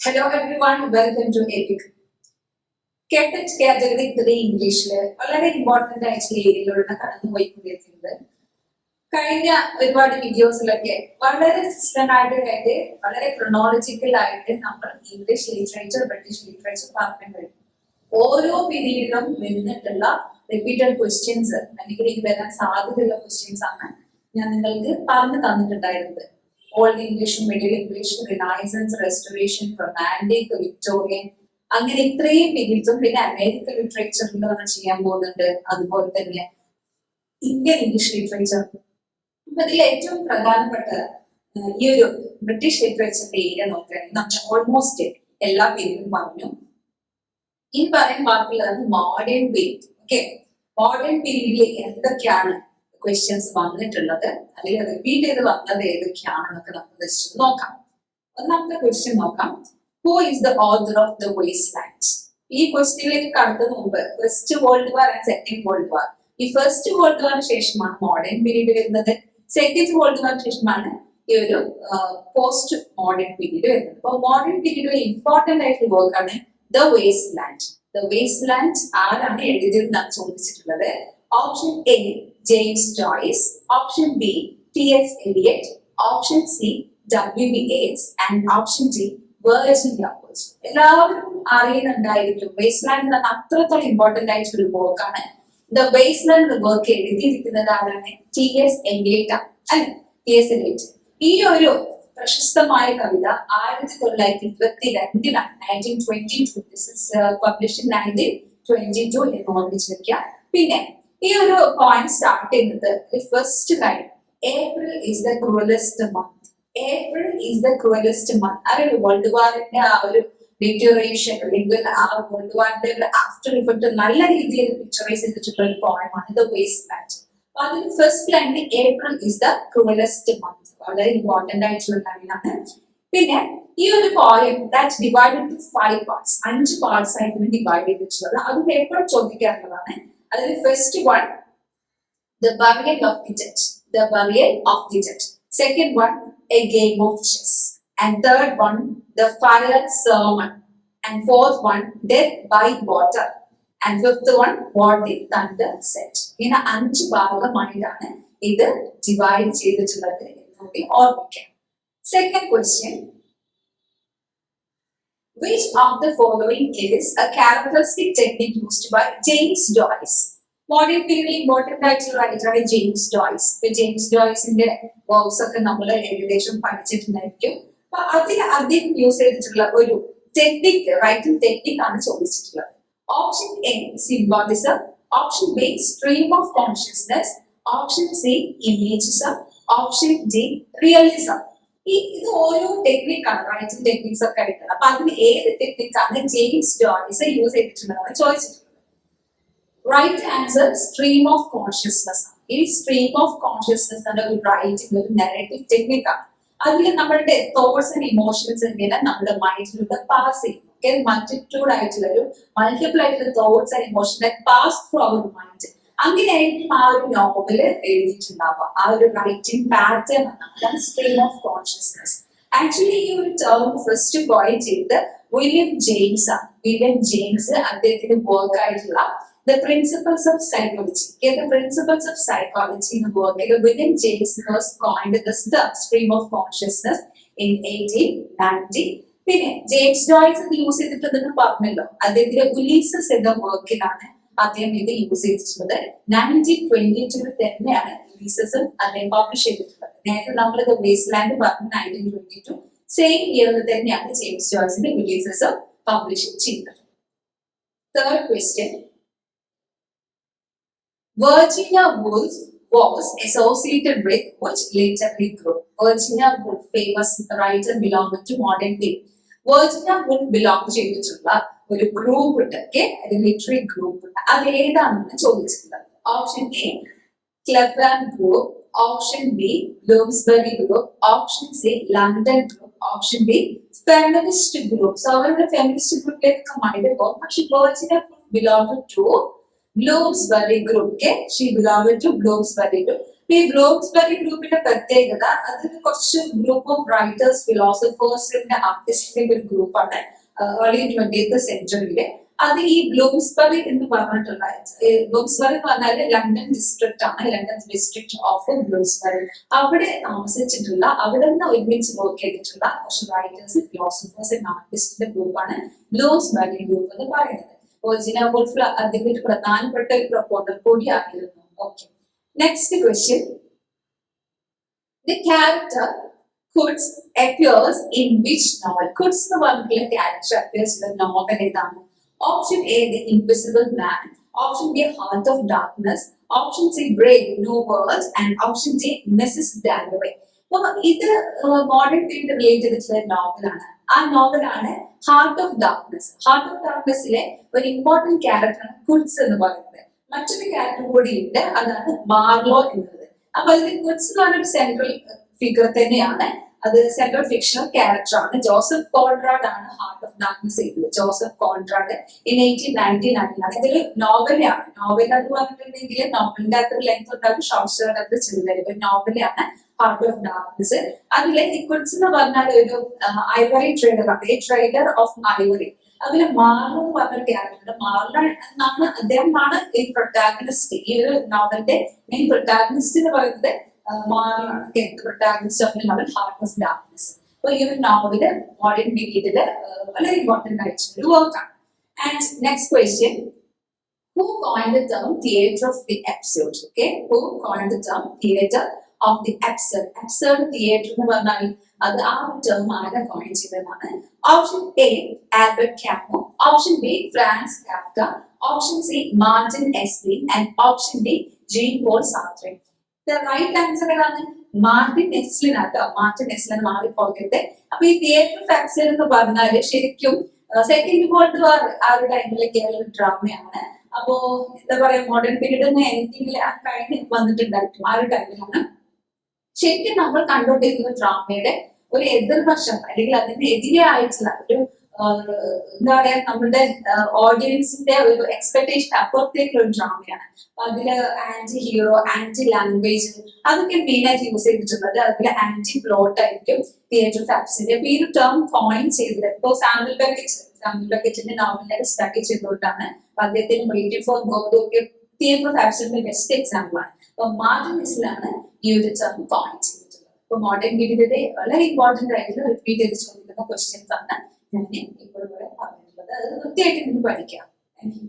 Hello everyone welcome to epic കേട്ടറ്റ് category three ഇംഗ്ലീഷിൽ? വളരെ important ആയിട്ടുള്ള ഏരിയയിലൂടെ കടന്നുപോയിക്കൊണ്ടിരിക്കുന്നത്. കഴിഞ്ഞ ഒരുപാട് വീഡിയോസിലൊക്കെ വളരെ സിസ്റ്റമാറ്റിക് ആയിട്ട് വളരെ ക്രൊണോളജിക്കൽ ആയിട്ട് നമ്മൾ ഇംഗ്ലീഷ് ലിറ്ററേച്ചർ ബ്രിട്ടീഷ് ലിറ്ററേച്ചർ കഴിഞ്ഞു ഓരോ പീരീഡിലും നിന്നിട്ടുള്ള റിപ്പീറ്റഡ് ക്വസ്റ്റ്യൻസ് അല്ലെങ്കിൽ ഇനി വരാൻ സാധ്യതയുള്ള ക്വസ്റ്റ്യൻസ് ആണ് ഞാൻ നിങ്ങൾക്ക് പറഞ്ഞു തന്നിട്ടുണ്ടായിരുന്നത് old English middle English renaissance restoration romantic Victorian അങ്ങനെ ഇത്രയും മികച്ചും പിന്നെ അമേരിക്കൻ ലിറ്ററേച്ചറിൽ നമ്മൾ ചെയ്യാൻ പോകുന്നുണ്ട്. അതുപോലെ തന്നെ ഇന്ത്യൻ ഇംഗ്ലീഷ് ലിറ്ററേച്ചർ അപ്പൊ ഇതിൽ ഏറ്റവും പ്രധാനപ്പെട്ട ഈ ഒരു ബ്രിട്ടീഷ് ലിറ്ററേച്ചറിന്റെ ഏരിയ നോക്കുകയാണെങ്കിൽ ഓൾമോസ്റ്റ് എല്ലാ പേരും പറഞ്ഞു. ഇനി പറയാൻ ബാക്കിയുള്ളത് മോഡേൺ പീരീഡ് ഓക്കെ മോഡേൺ പീരീഡിൽ എന്തൊക്കെയാണ് ക്വസ്റ്റ്യൻസ് വന്നിട്ടുള്ളത് അല്ലെങ്കിൽ റിപ്പീറ്റ് ചെയ്ത് വന്നത് ഏതൊക്കെയാണെന്നൊക്കെ നമുക്ക് ജസ്റ്റ് നോക്കാം. ഒന്നാമത്തെ ക്വസ്റ്റ്യൻ നോക്കാം. Who is the author of the waste land ഈ ക്വസ്റ്റ്യനിലേക്ക് കടക്കുന്ന മുമ്പ് first world war and second world war ഈ ഫസ്റ്റ് വേൾഡ് വാറിന് ശേഷമാണ് മോഡേൺ പീരീഡ് വരുന്നത്. സെക്കൻഡ് വേൾഡ് വാറിന് ശേഷമാണ് ഈ ഒരു പോസ്റ്റ് മോഡേൺ പീരീഡ് വരുന്നത്. അപ്പൊ മോഡേൺ പീരീഡിൽ ഇമ്പോർട്ടന്റ് ആയിട്ടുള്ള വർക്കാണ് the waste land the waste land ആരാണ് എഴുതിയതെന്നാണ് ചോദിച്ചിട്ടുള്ളത്? Option A James Joyce option B T S Eliot option C W B S and option D Virginia Woolf എല്ലാവരും അറിയുന്നുണ്ടായിരിക്കും. വേസ്റ്റ് ലാൻഡ് എന്ന് പറഞ്ഞാൽ അത്രത്തോളം ഇമ്പോർട്ടന്റ് ആയിട്ടുള്ള ഒരു വർക്കാണ് ദ വേസ്റ്റ് ലാൻഡ് വർക്ക് എഴുതിയിരിക്കുന്നത് ആരാണ്? ടി എസ് എലിയറ്റ് അല്ലെ? ടി എസ് എലിയറ്റ് ഈ ഒരു പ്രശസ്തമായ കവിത ആയിരത്തി തൊള്ളായിരത്തി ഇരുപത്തി രണ്ടിലാണ് nineteen twenty two publish nineteen twenty two എന്ന് ഓർമ്മിച്ച് വെക്കുക. പിന്നെ ഈ ഒരു പോയിന്റ് സ്റ്റാർട്ട് ചെയ്യുന്നത് first line April is the cruellest month April is the cruellest month ആ വേൾഡ് വാറിന്റെ ആ ഒരു ഡിറ്റോറേഷൻ അല്ലെങ്കിൽ ആ വേൾഡ് വാറിന്റെ ഒരു ആഫ്റ്റർ ഇഫക്ട് നല്ല രീതിയിൽ പിക്ചറൈസ് ചെയ്തിട്ടുള്ള ഒരു പോയമാണ് ദ വേസ്റ്റ് ലാൻഡ് അപ്പൊ ഫസ്റ്റ് ലൈനിൽ April is the cruellest month വളരെ ഇമ്പോർട്ടന്റ് ആയിട്ടുള്ള ലൈനാണ് പിന്നെ ഈ ഒരു poem that divided to five parts അഞ്ച് പാർട്സ് ആയിട്ട് ഡിവൈഡ് ചെയ്തിട്ടുള്ളത്. അത് എപ്പോഴും ചോദിക്കാറുള്ളതാണ് അതിൽ first one the burial of the judge the burial of the judge second one a game of chess and third one the fire sermon. And fourth one death by water and fifth one what the thunder said ഇങ്ങനെ അഞ്ച് ഭാഗമായിട്ടാണ് ഇത് divide ചെയ്തിട്ടുള്ളത്. ഓർമ്മിക്കാം. Second question Which of the following is a characteristic technique used by James Joyce? Modern period important ആയിട്ടുള്ള റൈറ്ററാണ് James Joyce ഇപ്പൊ James ജോയ്സിന്റെ works ഒക്കെ നമ്മൾ ഏകദേശം പഠിച്ചിട്ടുണ്ടായിരിക്കും. അപ്പൊ അതിൽ അദ്ദേഹം യൂസ് ചെയ്തിട്ടുള്ള ഒരു ടെക്നിക് റൈറ്റിംഗ് ടെക്നിക് ആണ് ചോദിച്ചിട്ടുള്ളത്. Option A symbolism option B stream of consciousness option C imagism option D realism ഈ ഇത് ഓരോ ടെക്നിക്കാണ് റൈറ്റിംഗ് ടെക്നിക്സ് ഒക്കെ എടുക്കുന്നത് അപ്പൊ അതിൽ ഏത് ടെക്നിക്കാണ് ജെയിംസ് ജോയ്സ് യൂസ് ചെയ്തിട്ടുണ്ടെന്ന് ചോദിച്ചിട്ടുള്ളത് right answer stream of consciousness ആണ്. ഈ സ്ട്രീം ഓഫ് കോൺഷ്യസ്നെസ് ആണ് ഒരു റൈറ്റിംഗ് ഒരു നെഗറ്റീവ് ടെക്നിക്കാണ് അതിൽ നമ്മളുടെ തോട്ട്സ് ആൻഡ് ഇമോഷൻസ് ഇങ്ങനെ നമ്മുടെ മൈൻഡിലൂടെ പാസ് ചെയ്യും. മൾട്ടിറ്റ്യൂഡ് ആയിട്ടുള്ള ഒരു മൾട്ടിപ്പിൾ ആയിട്ടുള്ള thoughts and emotion pass through our mind അങ്ങനെയായിരിക്കും ആ ഒരു നോവൽ എഴുതിയിട്ടുണ്ടാവുക. ആ ഒരു റൈറ്റിംഗ് പാറ്റേൺ അതാണ് സ്ട്രീം ഓഫ് കോൺഷ്യസ്നെസ് ആക്ച്വലി ഈ ഒരു ടേം ഫസ്റ്റ് കോയിൻ ചെയ്ത് വില്യം ജെയിംസ് ആണ്. വില്യം ജെയിംസ് അദ്ദേഹത്തിന്റെ വർക്ക് ആയിട്ടുള്ള the principles of psychology the principles of psychology എന്ന വർക്കിൽ William James was coined the stream of consciousness in eighteen ninety പിന്നെ James Joyce use ചെയ്തിട്ടുണ്ടെന്ന് പറഞ്ഞല്ലോ. അദ്ദേഹത്തിന്റെ ഉലീസസ് എന്ന വർക്കിലാണ് അദ്ദേഹം ഇത് യൂസ് ചെയ്തിട്ടുള്ളത് നയന്റീൻ ട്വന്റി ടു തന്നെയാണ് റിലീസസും അദ്ദേഹം പബ്ലിഷ് ചെയ്തിട്ടുള്ളത് നേരത്തെ നമ്മൾ ഇത് വേസ്റ്റ് ലാൻഡ് പറഞ്ഞു നയന്റീൻ ട്വന്റി ടു സെയിം ഇയറിൽ തന്നെയാണ് ജെയിംസ് ജോയ്സിന്റെ റിലീസസും പബ്ലിഷ് ചെയ്തത് third question Virginia Woolf was associated with which literary group? Virginia Woolf, famous writer belonging to modern day. Virginia Woolf belong ചെയ്തിട്ടുള്ള ഒരു ഗ്രൂപ്പ് ഉണ്ട്. ഓക്കെ ഒരു ലിറ്റററി ഗ്രൂപ്പ് ഉണ്ട്. അത് ഏതാണെന്ന് ചോദിച്ചിട്ടുള്ളത്? Option A ക്ലബാൻ group option B Bloomsbury group option C London group option B feminist group so അവരുടെ feminist ഗ്രൂപ്പിലേക്ക് മൈൻഡ് പോകും പക്ഷെ Virginia belong to Bloomsbury group. She belong to globes Bloomsbury group ഈ Bloomsbury ഗ്രൂപ്പിന്റെ പ്രത്യേകത അത് കുറച്ച് ഗ്രൂപ്പ് ഓഫ് റൈറ്റേഴ്സ് ഫിലോസഫേഴ്സിന്റെ ആർട്ടിസ്റ്റിന്റെ ഒരു ഗ്രൂപ്പാണ് ഏർലി ട്വന്റിയത്ത് സെഞ്ചുറിയിലെ അത് ഈ ബ്ലൂംസ്ബറി എന്ന് പറഞ്ഞിട്ടുള്ള ബ്ലൂംസ്ബറി എന്ന് പറഞ്ഞാൽ ലണ്ടൻ ഡിസ്ട്രിക്റ്റ് ആണ് ലണ്ടൻ ഡിസ്ട്രിക്ട് ഓഫ് ബ്ലൂംസ്ബറി അവിടെ താമസിച്ചിട്ടുള്ള അവിടെ നിന്ന് ഒരുമിച്ച് വർക്ക് ചെയ്തിട്ടുള്ള കുറച്ച് റൈറ്റേഴ്സ് ഫിലോസഫേഴ്സ് ആർട്ടിസ്റ്റിന്റെ ഗ്രൂപ്പാണ് ബ്ലൂംസ്ബറി ഗ്രൂപ്പ് എന്ന് പറയുന്നത്. ഒറിജിന വുൾഫ് അതിന്റെ ഒരു പ്രധാനപ്പെട്ട ഒരു പ്രൊപ്പോണ്ടർ കൂടിയായിരുന്നു. Okay next question the character Kurtz appears in which novel Kurtz എന്ന് പറഞ്ഞിട്ടുള്ള ക്യാരക്ടർ അപ്പിയേഴ്സ് ചെയ്ത നോവൽ ഏതാണ്? Option A the invisible man option B heart of darkness option C brave no world and option D Mrs ഡാൻഡവേ അപ്പൊ ഇത് modern period relate ചെയ്തിട്ടുള്ള നോവലാണ് ആ നോവലാണ് heart of darkness heart of ഡാർക്ക്നെസ്സിലെ ഒരു ഇമ്പോർട്ടന്റ് ക്യാരക്ടറാണ് കുഡ്സ് എന്ന് പറയുന്നത്. മറ്റൊരു ക്യാരക്ടർ കൂടിയുണ്ട് അതാണ് മാർലോ എന്നത് അപ്പൊ അതിൽ കുഡ്സ് എന്ന് പറഞ്ഞ ഒരു സെൻട്രൽ ഫിഗർ തന്നെയാണ്. അത് സെൻട്രൽ ഫിക്ഷണൽ ക്യാരക്ടർ ആണ്. ജോസഫ് കോൺട്രാഡ് ആണ് ഹാർട്ട് ഓഫ് ഡാർക്ക്നെസ് ചെയ്തത്. Joseph Conrad in eighteen ninety നയനിലാണ് ഇതിൽ നോവലാണ് നോവൽ എന്ന് പറഞ്ഞിട്ടുണ്ടെങ്കിൽ നോവലിന്റെ അത്ര ലെങ്ത് ഉണ്ടാകും ഷോർട്ട് സ്റ്റോറി അത്ര ചെറുതായിരിക്കും. നോവലാണ് ഹാർട്ട് ഓഫ് ഡാർക്ക്നെസ് അതിലെ നിക്കുഡ്സ് എന്ന് പറഞ്ഞാൽ ഒരു ഐവറി ട്രേഡർ ആണ്. ട്രേഡർ ഓഫ് ഐവറി അതിൽ മാർലോ എന്ന് പറഞ്ഞ ക്യാരക്ടർ മാറുന്ന എന്നാണ് അദ്ദേഹമാണ് ഈ പ്രൊട്ടാഗണിസ്റ്റ് ഈ ഒരു നോവലിന്റെ മെയിൻ പ്രൊട്ടാഗണിസ്റ്റ് എന്ന് പറയുന്നത് മാറാണ് protagonist of novel heart of darkness അപ്പൊ ഈ ഒരു നോവൽ മോഡേൺ പീരീഡിൽ വളരെ ഇമ്പോർട്ടന്റ് ആയിട്ടുള്ള ഒരു വർക്കാണ് and next question who coined the term theater of the absurd okay? Who coined the term theater of the absurd absurd theatre എന്ന് പറഞ്ഞാൽ അത് ആ ഒരു ടേം ആരെ കോയിൻ ചെയ്തതാണ് option A Albert Camus option B Franz Kafka option C Martin Esslin and option D Jean Paul Sartre right answer ഏതാണ്? Martin Esslin ആട്ടോ. Martin Esslin മാറിപ്പോകരുത്. അപ്പൊ ഈ തിയേറ്റർ ഓഫ് അബ്സർഡ് എന്ന് പറഞ്ഞാൽ ശരിക്കും സെക്കൻഡ് വേൾഡ് വാർ ആ ഒരു ടൈമിലൊക്കെ ഒരു ഡ്രാമയാണ് അപ്പോ എന്താ പറയാ മോഡേൺ പീരീഡ് എൻഡിങ്ങിൽ ആ കഴിഞ്ഞ് വന്നിട്ടുണ്ടായിരിക്കും. ആ ഒരു ടൈമിലാണ് ശരിക്കും നമ്മൾ കണ്ടുകൊണ്ടിരിക്കുന്ന ഡ്രാമയുടെ ഒരു എതിർവശം അല്ലെങ്കിൽ അതിന്റെ എതിരെ ആയിട്ടുള്ള ഒരു എന്താ പറയാ നമ്മുടെ ഓഡിയൻസിന്റെ ഒരു എക്സ്പെക്ടേഷൻ അപ്പുറത്തേക്കുള്ള ഒരു ഡ്രാമയാണ് അതിൽ ആന്റി ഹീറോ ആന്റി ലാംഗ്വേജ് അതൊക്കെ മെയിൻ ആയിട്ട് യൂസ് ചെയ്തിട്ടുള്ളത് അതിൽ ആന്റി പ്ലോട്ട് ആയിരിക്കും തിയേറ്റർ ഫാപ്സിന്റെ അപ്പൊ ഈ ഒരു ടേം കോയിൻ ചെയ്തത് ഇപ്പൊ സാമ്പിൾ പാക്കേജ് സാമ്പിൾ പാക്കേജിന്റെ നോവലിനെ സ്റ്റഡി ചെയ്തുകൊണ്ടാണ് അദ്ദേഹത്തിന് ബ്രീറ്റി ഫോർ ഒക്കെ ഓഫ് ഫാപ്സിന്റെ ബെസ്റ്റ് എക്സാമ്പിൾ ആണ്. അപ്പൊ മാർട്ടിൻ മിസിലാണ് ഈ ഒരു ടേം കോയിൻ ചെയ്തിട്ടുള്ളത്. അപ്പൊ മോഡേൺ ഡിഗ്രിയുടെ വളരെ ഇമ്പോർട്ടന്റ് ആയിട്ടുള്ള റിപ്പീറ്റ് ചെയ്ത് ചോദിക്കുന്ന ക്വസ്റ്റ്യൻസ് ആണ് ഞാൻ ഇപ്പോഴും ഇവിടെ പറഞ്ഞിട്ടുള്ളത്. അത് വൃത്തിയായിട്ട് നിങ്ങൾ പഠിക്കാം താങ്ക് യു